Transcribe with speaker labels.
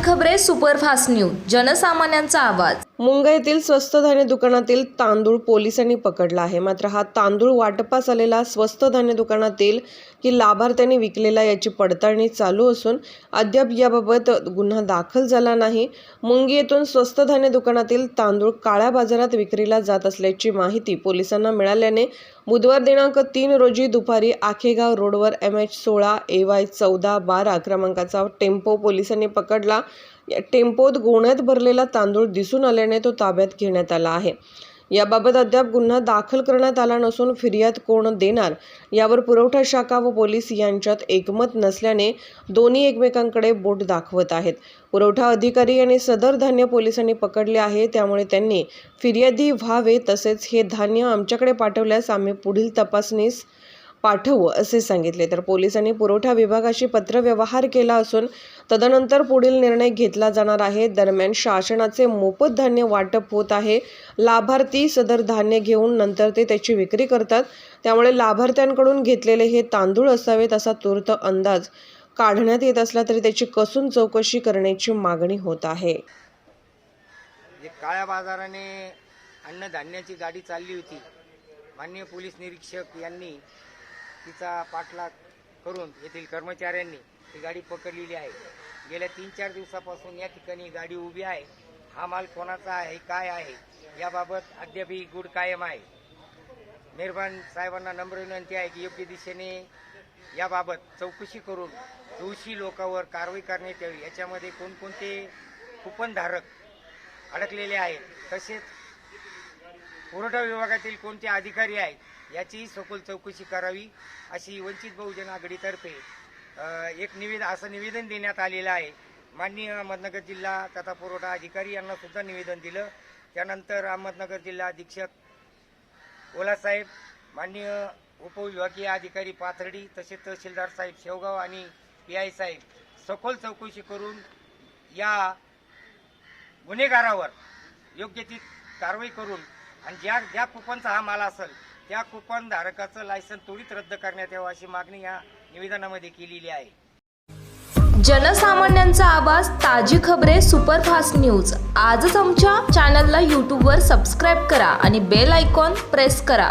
Speaker 1: खबरे superfast news जनसामान्यांचा आवाज.
Speaker 2: मुंबईतील येथील स्वस्त धान्य दुकानातील तांदूळ पोलिसांनी पकडला आहे. मात्र हा तांदूळ वाटपास आलेला स्वस्त धान्य दुकानातील की लाभार्थ्यांनी विकलेला याची पडताळणी चालू असून अद्याप याबाबत गुन्हा दाखल झाला नाही. मुंगी येथून स्वस्त धान्य दुकानातील तांदूळ काळ्या बाजारात विक्रीला जात असल्याची माहिती पोलिसांना मिळाल्याने बुधवार दिनांक तीन रोजी दुपारी आखेगाव रोडवर एम एच सोळा ए वाय चौदा बारा क्रमांकाचा टेम्पो पोलिसांनी पकडला. या टेम्पोत गोण्यात भरलेला तांदूळ दिसून आल्याने तो ताब्यात घेण्यात आला आहे. याबाबत अद्याप गुन्हा दाखल करण्यात आला नसून फिर्याद कोण देणार यावर पुरवठा शाखा व पोलीस यांच्यात एकमत नसल्याने दोन्ही एकमेकांकडे बोट दाखवत आहेत. पुरवठा अधिकारी आणि सदर धान्य पोलिसांनी पकडले आहे त्यामुळे त्यांनी फिर्यादी व्हावे तसेच हे धान्य आमच्याकडे पाठवल्यास आम्ही पुढील तपासणीस पाठवू असे सांगितले. तर पोलिसांनी पुरवठा विभागाशी पत्रव्यवहार केला असून तदनंतर पुढील निर्णय घेतला जाणार आहे. दरम्यान शासनाचे मोफत धान्य वाटप होत आहे. लाभार्थी सदर धान्य घेऊन नंतर ते त्याची विक्री करतात. त्यामुळे लाभार्थ्यांकडून घेतलेले हे तांदूळ असावेत असा तूर्त अंदाज काढण्यात येत असला तरी त्याची कसून चौकशी करण्याची मागणी होत आहे.
Speaker 3: काळ्या बाजाराने अन्नधान्याची गाडी चालली होती माननीय पोलीस निरीक्षक यांनी तिचा पाठलाग करून येथील कर्मचाऱ्यांनी ही गाडी पकडलेली आहे. गेल्या तीन चार दिवसापासून या ठिकाणी गाडी उभी आहे. हा माल कोणाचा आहे काय आहे याबाबत अद्यापही गुड कायम आहे. मेहरबान साहेबांना नम्र विनंती आहे की योग्य दिशेने याबाबत चौकशी करून दोषी लोकांवर कारवाई करण्यात यावी याच्यामध्ये कोणकोणते कुपनधारक अडकलेले आहेत तसेच पुरवठा विभागातील कोणते अधिकारी आहेत याचीही सखोल चौकशी करावी अशी वंचित बहुजन आघाडीतर्फे एक निवेदन असं निवेदन देण्यात आलेलं आहे. माननीय अहमदनगर जिल्हा तथा पुरवठा अधिकारी यांना सुद्धा निवेदन दिलं. त्यानंतर अहमदनगर जिल्हा अधीक्षक ओलासाहेब माननीय उपविभागीय अधिकारी पाथर्डी तसेच तहसीलदार साहेब शेवगाव आणि पी आय साहेब सखोल चौकशी करून या गुन्हेगारावर योग्य ती कारवाई करून आणि ज्या ज्या कुपनचा हा माल असेल त्या कुपन धारकाचं लायसन त्वरित रद्द करण्यात यावं अशी मागणी या निवेदनामध्ये केलेली आहे.
Speaker 1: जनसामान्यांचा आवाज ताजी खबरे सुपरफास्ट न्यूज. आजच आमच्या चॅनलला यूट्यूबवर सबस्क्राईब करा आणि बेल आयकॉन प्रेस करा.